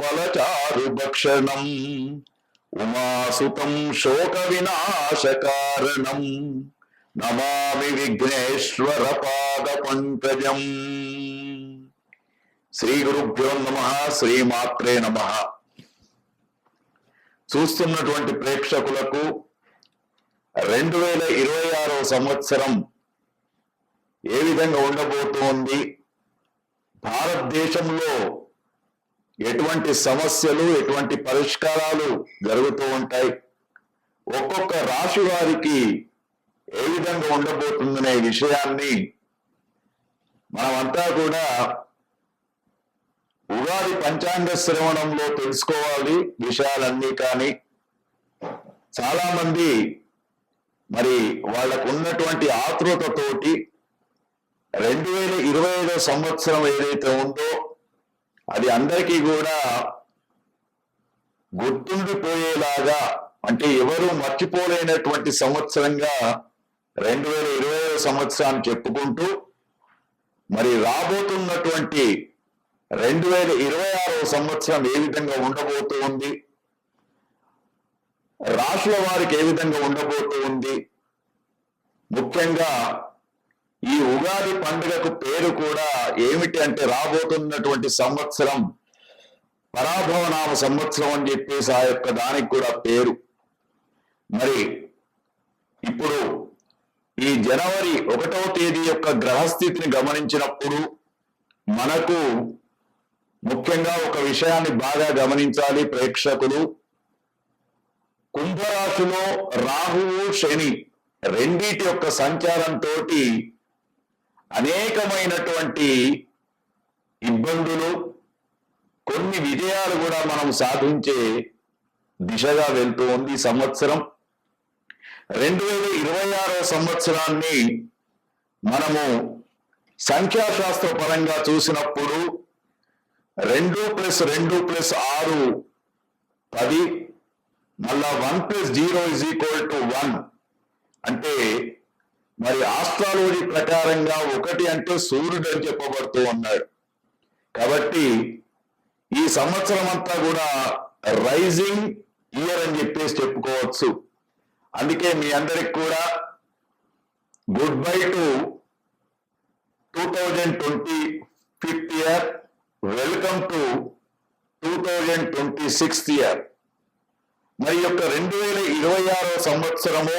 ఫలచారు భక్షణం ఉమాసుతం శోక వినాశకారణం నమామి విఘ్నేశ్వర పాద పంకజం శ్రీ గురుభ్యో నమ శ్రీమాత్రే నమ చూస్తున్నటువంటి ప్రేక్షకులకు రెండు వేల ఇరవై ఆరో సంవత్సరం ఏ విధంగా ఉండబోతోంది? భారతదేశంలో ఎటువంటి సమస్యలు ఎటువంటి పరిష్కారాలు జరుగుతూ ఉంటాయి? ఒక్కొక్క రాశి వారికి ఏ విధంగా ఉండబోతుందనే విషయాన్ని మనమంతా కూడా ఉగాది పంచాంగ శ్రవణంలో తెలుసుకోవాలి విషయాలన్నీ కానీ. చాలా మంది మరి వాళ్ళకు ఉన్నటువంటి ఆతృతతోటి రెండు వేల ఇరవై ఐదో సంవత్సరం ఏదైతే ఉందో అది అందరికీ కూడా గుర్తుండిపోయేలాగా అంటే ఎవరు మర్చిపోలేనటువంటి సంవత్సరంగా రెండు వేల ఇరవై ఐదో సంవత్సరాన్ని చెప్పుకుంటూ మరి రాబోతున్నటువంటి రెండు వేల ఇరవై ఆరో సంవత్సరం ఏ విధంగా ఉండబోతూ ఉంది రాష్ట్ర వారికి ఏ విధంగా ఉండబోతూ ఉంది ముఖ్యంగా ఈ ఉగాది పండుగకు పేరు కూడా ఏమిటి అంటే రాబోతున్నటువంటి సంవత్సరం పరాభవనామ సంవత్సరం అని చెప్పేసి ఆ యొక్క దానికి కూడా పేరు. మరి ఇప్పుడు ఈ జనవరి ఒకటవ తేదీ యొక్క గ్రహస్థితిని గమనించినప్పుడు మనకు ముఖ్యంగా ఒక విషయాన్ని బాగా గమనించాలి ప్రేక్షకులు. కుంభరాశిలో రాహువు శని రెండిటి యొక్క సంచారంతో అనేకమైనటువంటి ఇబ్బందులు కొన్ని విజయాలు కూడా మనం సాధించే దిశగా వెళ్తూ ఉంది సంవత్సరం. రెండు వేల ఇరవై ఆరో సంవత్సరాన్ని మనము సంఖ్యాశాస్త్ర పరంగా చూసినప్పుడు రెండు ప్లస్ రెండు ప్లస్ ఆరు పది మళ్ళా one plus zero is equal to one. అంటే మరి ఆస్ట్రాలజీ ప్రకారంగా ఒకటి అంటే సూర్యుడు అని చెప్పబడుతూ ఉన్నాడు. కాబట్టి ఈ సంవత్సరం అంతా కూడా రైజింగ్ ఇయర్ అని చెప్పేసి చెప్పుకోవచ్చు. అందుకే మీ అందరికి కూడా good bye to two thousand twenty fifth year welcome to two thousand twenty sixth year మరి యొక్క రెండు వేల ఇరవై ఆరో సంవత్సరము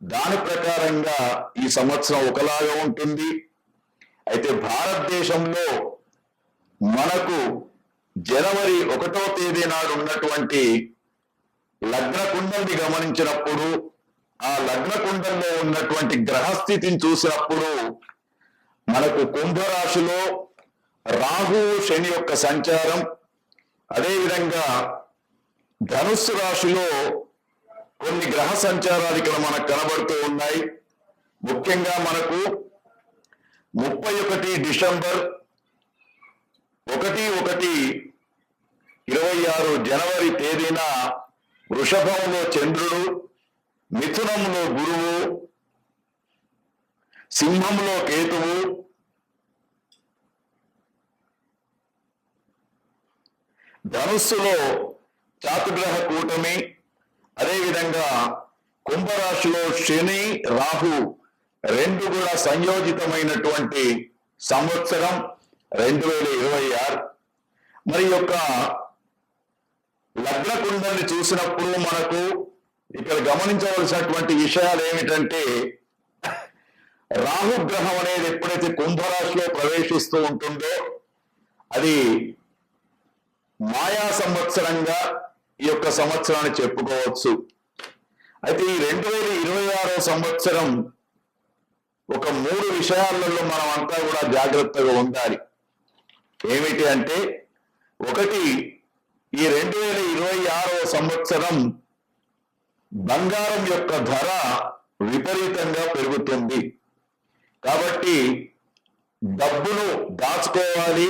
దాని ప్రకారంగా ఈ సంవత్సరం ఒకలాగా ఉంటుంది. అయితే భారతదేశంలో మనకు జనవరి ఒకటో తేదీ నాడు ఉన్నటువంటి లగ్న కుండల్ని గమనించినప్పుడు ఆ లగ్న కుండంలో ఉన్నటువంటి గ్రహస్థితిని చూసినప్పుడు మనకు కుంభరాశిలో రాహు శని యొక్క సంచారం అదేవిధంగా ధనుస్సు రాశిలో కొన్ని గ్రహ సంచారాలు ఇక్కడ మనకు కనబడుతూ ఉన్నాయి. ముఖ్యంగా మనకు ముప్పై ఒకటి డిసెంబర్ ఒకటి ఒకటి ఇరవై ఆరు జనవరి తేదీన వృషభంలో చంద్రుడు మిథునంలో గురువు సింహంలో కేతువు ధనుస్సులో చాతుగ్రహ కూటమి అదేవిధంగా కుంభరాశిలో శని రాహు రెండు కూడా సంయోజితమైనటువంటి సంవత్సరం రెండు వేల ఇరవై ఆరు. మరి యొక్క లగ్న కుండల్ని చూసినప్పుడు మనకు ఇక్కడ గమనించవలసినటువంటి విషయాలు ఏమిటంటే రాహుగ్రహం అనేది ఎప్పుడైతే కుంభరాశిలో ప్రవేశిస్తూ ఉంటుందో అది మాయా సంవత్సరంగా ఈ యొక్క సంవత్సరాన్ని చెప్పుకోవచ్చు. అయితే ఈ రెండు వేల ఇరవై ఆరో సంవత్సరం ఒక మూడు విషయాలలో మనం అంతా కూడా జాగ్రత్తగా ఉండాలి. ఏమిటి అంటే ఒకటి ఈ రెండు వేల ఇరవై ఆరో సంవత్సరం బంగారం యొక్క ధర విపరీతంగా పెరుగుతుంది. కాబట్టి డబ్బును దాచుకోవాలి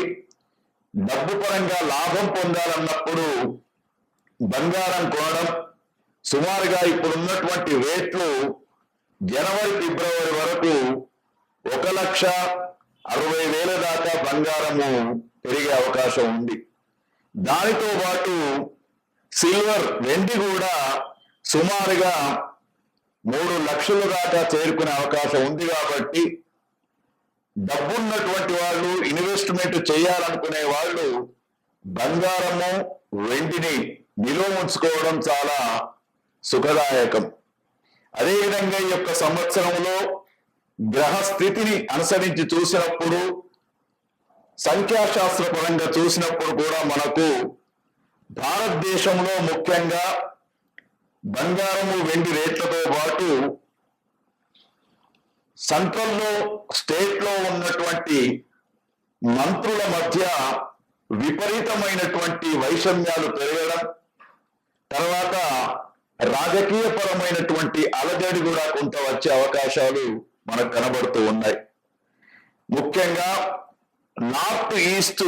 డబ్బు పరంగా లాభం పొందాలన్నప్పుడు బంగారం కొనడం సుమారుగా ఇప్పుడున్నటువంటి రేట్లు జనవరి ఫిబ్రవరి వరకు ఒక లక్ష అరవై వేల దాకా బంగారము పెరిగే అవకాశం ఉంది. దానితో పాటు సిల్వర్ వెండి కూడా సుమారుగా మూడు లక్షల దాకా చేరుకునే అవకాశం ఉంది కాబట్టి డబ్బున్నటువంటి వాళ్ళు ఇన్వెస్ట్మెంట్ చేయాలనుకునే వాళ్ళు బంగారము వెండిని నిలువ ఉంచుకోవడం చాలా సుఖదాయకం. అదేవిధంగా ఈ యొక్క సంవత్సరంలో గ్రహ స్థితిని అనుసరించి చూసినప్పుడు సంఖ్యాశాస్త్ర పరంగా చూసినప్పుడు కూడా మనకు భారతదేశంలో ముఖ్యంగా బంగారము వెండి రేట్లతో పాటు సెంట్రల్లో స్టేట్లో ఉన్నటువంటి మంత్రుల మధ్య విపరీతమైనటువంటి వైషమ్యాలు పెరగడం తర్వాత రాజకీయపరమైనటువంటి అలజడి కూడా కొంత వచ్చే అవకాశాలు మనకు కనబడుతూ ఉన్నాయి. ముఖ్యంగా నార్త్ ఈస్ట్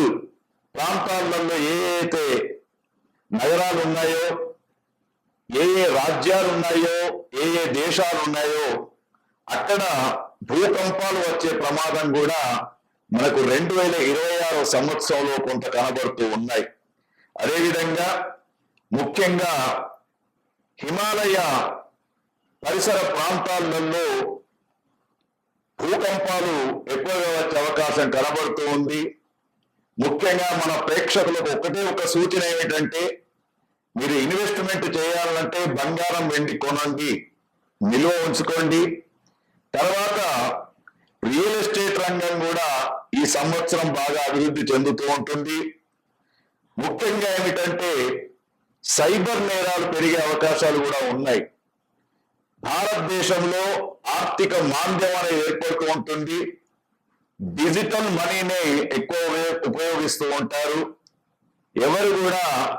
ప్రాంతాలలో ఏ అయితే నగరాలు ఉన్నాయో ఏ ఏ రాజ్యాలు ఉన్నాయో ఏ ఏ దేశాలు ఉన్నాయో అక్కడ భూకంపాలు వచ్చే ప్రమాదం కూడా మనకు రెండు వేల ఇరవై ఆరో సంవత్సరంలో కొంత కనబడుతూ ఉన్నాయి. అదేవిధంగా ముఖ్యంగా హిమాలయ పరిసర ప్రాంతాలలో భూకంపాలు ఎక్కువగా వచ్చే అవకాశం కనబడుతూ ఉంది. ముఖ్యంగా మన ప్రేక్షకులకు ఒకటే ఒక సూచన ఏమిటంటే మీరు ఇన్వెస్ట్మెంట్ చేయాలంటే బంగారం వెండి కొనండి నిల్వ ఉంచుకోండి. తర్వాత రియల్ ఎస్టేట్ రంగం కూడా ఈ సంవత్సరం బాగా అభివృద్ధి చెందుతూ ఉంటుంది. ముఖ్యంగా ఏమిటంటే సైబర్ నేరాలు పెరిగే అవకాశాలు కూడా ఉన్నాయి. భారతదేశంలో ఆర్థిక మాంద్యం అనేది ఏర్పడుతూ ఉంటుంది. డిజిటల్ మనీని ఎక్కువ ఉపయోగిస్తూ ఉంటారు. ఎవరు కూడా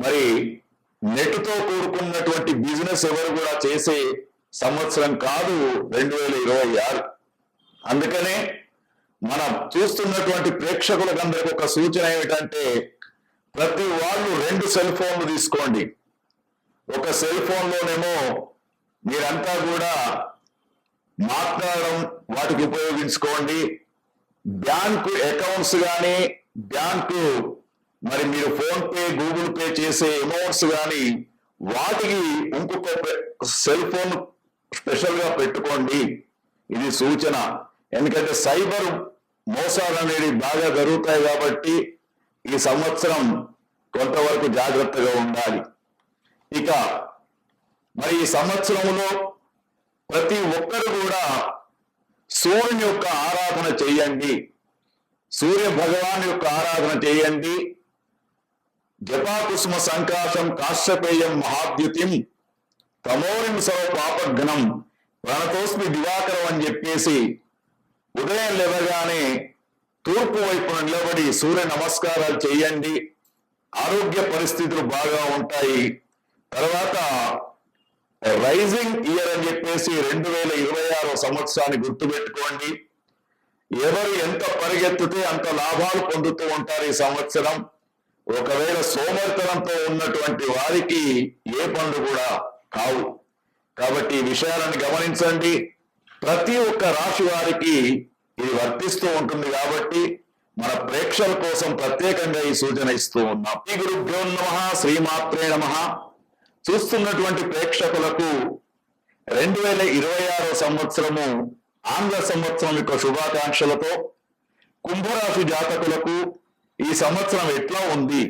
మరి నెట్తో కూడుకున్నటువంటి బిజినెస్ ఎవరు కూడా చేసే సంవత్సరం కాదు రెండు వేల ఇరవై ఆరు. అందుకనే మనం చూస్తున్నటువంటి ప్రేక్షకులకందరికి ఒక సూచన ఏమిటంటే ప్రతి వాళ్ళు రెండు సెల్ ఫోన్లు తీసుకోండి. ఒక సెల్ ఫోన్లోనేమో మీరంతా కూడా మాట్లాడడం వాటికి ఉపయోగించుకోండి. బ్యాంకు అకౌంట్స్ కానీ బ్యాంకు మరి మీరు ఫోన్ పే గూగుల్ పే చేసే అమౌంట్స్ కానీ వాటికి ఇంకొక సెల్ ఫోన్ స్పెషల్గా పెట్టుకోండి. ఇది సూచన. ఎందుకంటే సైబర్ మోసాలు అనేది బాగా జరుగుతాయి కాబట్టి ఈ సంవత్సరం కొంతవరకు జాగ్రత్తగా ఉండాలి. ఇక మరి ఈ సంవత్సరంలో ప్రతి ఒక్కరు కూడా సూర్యుని యొక్క ఆరాధన చేయండి. సూర్య భగవాన్ యొక్క ఆరాధన చేయండి. జపాకుసుమ సంకాశం కాశ్యపేయం మహాద్యుతిం తమోరిం సర్వ పాపఘ్నం ప్రణతోస్మి దివాకరం అని చెప్పేసి ఉదయం లేవగానే తూర్పు వైపున నిలబడి సూర్య నమస్కారాలు చేయండి. ఆరోగ్య పరిస్థితులు బాగా ఉంటాయి. తర్వాత రైజింగ్ ఇయర్ అని చెప్పేసి రెండు వేల ఇరవై ఆరో సంవత్సరాన్ని గుర్తుపెట్టుకోండి. ఎవరు ఎంత పరిగెత్తితే అంత లాభాలు పొందుతూ ఉంటారు ఈ సంవత్సరం. ఒకవేళ సోమర్తనంతో ఉన్నటువంటి వారికి ఏ పనులు కూడా కావు. కాబట్టి ఈ విషయాలను గమనించండి. ప్రతి ఒక్క రాశి వారికి ఇది వర్తిస్తూ ఉంటుంది కాబట్టి మన ప్రేక్షకుల కోసం ప్రత్యేకంగా ఈ సూచన ఇస్తూ ఉన్నాం. ఈ గురుభ్యో నమ శ్రీమాత్రే నమ. చూస్తున్నటువంటి ప్రేక్షకులకు రెండు వేల ఇరవై ఆరో సంవత్సరము ఆంగ్ల సంవత్సరం యొక్క శుభాకాంక్షలతో కుంభరాశి జాతకులకు ఈ సంవత్సరం ఎట్లా ఉంది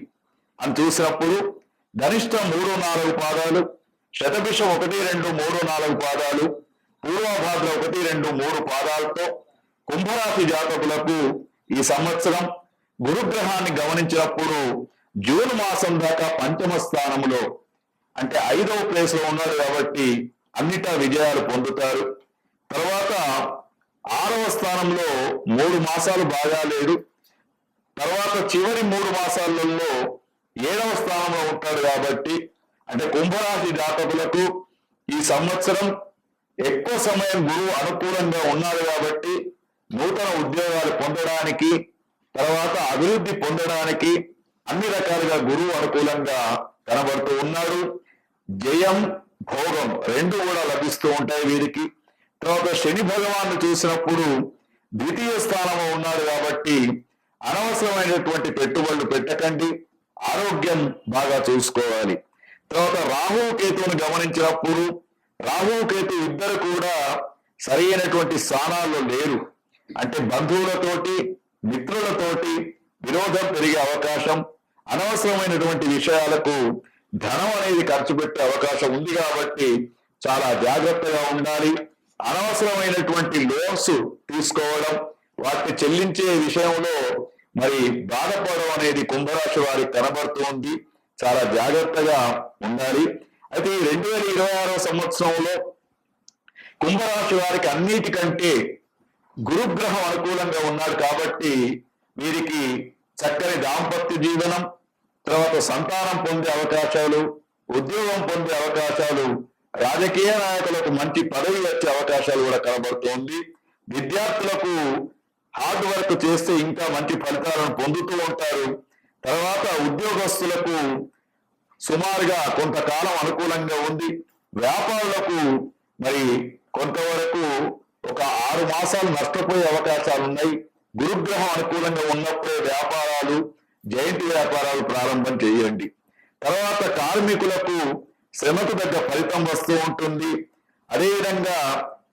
అని చూసినప్పుడు ధనిష్ట మూడు నాలుగు పాదాలు శతభిషం ఒకటి రెండు మూడు నాలుగు పాదాలు పూర్వభాద్ర ఒకటి రెండు మూడు పాదాలతో కుంభరాశి జాతకులకు ఈ సంవత్సరం గురుగ్రహాన్ని గమనించినప్పుడు జూన్ మాసం దాకా పంచమ స్థానంలో అంటే ఐదవ ప్లేస్లో ఉన్నాడు కాబట్టి అన్నిటా విజయాలు పొందుతారు. తర్వాత ఆరవ స్థానంలో మూడు మాసాలు బాగా లేడు తర్వాత చివరి మూడు మాసాలలో ఏడవ స్థానంలో ఉంటాడు కాబట్టి అంటే కుంభరాశి జాతకులకు ఈ సంవత్సరం ఎక్కువ సమయం గురువు అనుకూలంగా ఉన్నాడు కాబట్టి నూతన ఉద్యోగాలు పొందడానికి తర్వాత అభివృద్ధి పొందడానికి అన్ని రకాలుగా గురువు అనుకూలంగా కనబడుతూ ఉన్నాడు. జయం భోగం రెండు కూడా లభిస్తూ ఉంటాయి వీరికి. తర్వాత శని భగవాన్ని చూసినప్పుడు ద్వితీయ స్థానంలో ఉన్నాడు కాబట్టి అనవసరమైనటువంటి పెట్టుబడులు పెట్టకండి. ఆరోగ్యం బాగా చూసుకోవాలి. తర్వాత రాహువు కేతువును గమనించినప్పుడు రాహువు కేతు ఇద్దరు కూడా సరైనటువంటి స్థానాల్లో లేరు. అంటే బంధువులతోటి మిత్రులతోటి విరోధం పెరిగే అవకాశం అనవసరమైనటువంటి విషయాలకు ధనం అనేది ఖర్చు పెట్టే అవకాశం ఉంది కాబట్టి చాలా జాగ్రత్తగా ఉండాలి. అనవసరమైనటువంటి లోన్స్ తీసుకోవడం వాటిని చెల్లించే విషయంలో మరి బాధపడడం అనేది కుంభరాశి వారికి కనబడుతోంది. చాలా జాగ్రత్తగా ఉండాలి. అయితే ఈ రెండు వేల ఇరవై ఆరో సంవత్సరంలో కుంభరాశి వారికి అన్నిటికంటే గురుగ్రహం అనుకూలంగా ఉన్నాడు కాబట్టి వీరికి చక్కని దాంపత్య జీవనం తర్వాత సంతానం పొందే అవకాశాలు ఉద్యోగం పొందే అవకాశాలు రాజకీయ నాయకులకు మంచి పదవి వచ్చే అవకాశాలు కూడా కనబడుతోంది. విద్యార్థులకు హార్డ్ వర్క్ చేస్తే ఇంకా మంచి ఫలితాలను పొందుతూ ఉంటారు. తర్వాత ఉద్యోగస్తులకు సుమారుగా కొంతకాలం అనుకూలంగా ఉంది. వ్యాపారులకు మరి కొంతవరకు ఒక ఆరు మాసాలు నష్టపోయే అవకాశాలు ఉన్నాయి గురుగ్రహం అనుకూలంగా ఉన్నప్పుడే వ్యాపారాలు జయంతి వ్యాపారాలు ప్రారంభం చేయండి. తర్వాత కార్మికులకు శ్రమకు తగ్గ ఫలితం వస్తూ ఉంటుంది. అదేవిధంగా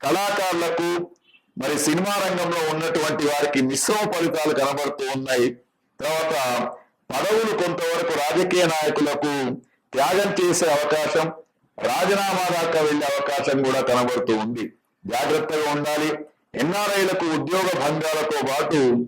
కళాకారులకు మరి సినిమా రంగంలో ఉన్నటువంటి వారికి మిశ్రమ ఫలితాలు కనబడుతూ ఉన్నాయి. తర్వాత పదవులు కొంతవరకు రాజకీయ నాయకులకు త్యాగం చేసే అవకాశం రాజీనామా దాకా వెళ్ళే అవకాశం కూడా కనబడుతూ ఉంది. జాగ్రత్తగా ఉండాలి. ఎన్ఆర్ఐలకు ఉద్యోగ భంగాలతో పాటు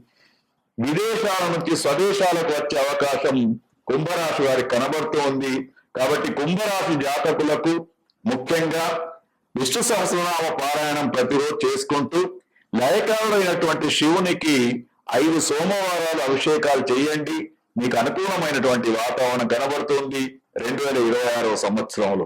విదేశాల నుంచి స్వదేశాలకు వచ్చే అవకాశం కుంభరాశి వారికి కనబడుతూ ఉంది. కాబట్టి కుంభరాశి జాతకులకు ముఖ్యంగా విష్ణు సహస్రనామ పారాయణం ప్రతిరోజు చేసుకుంటూ లయకారుడైనటువంటి శివునికి ఐదు సోమవారాలు అభిషేకాలు చేయండి. మీకు అనుకూలమైనటువంటి వాతావరణం కనబడుతుంది. రెండు వేల ఇరవై ఆరో సంవత్సరంలో.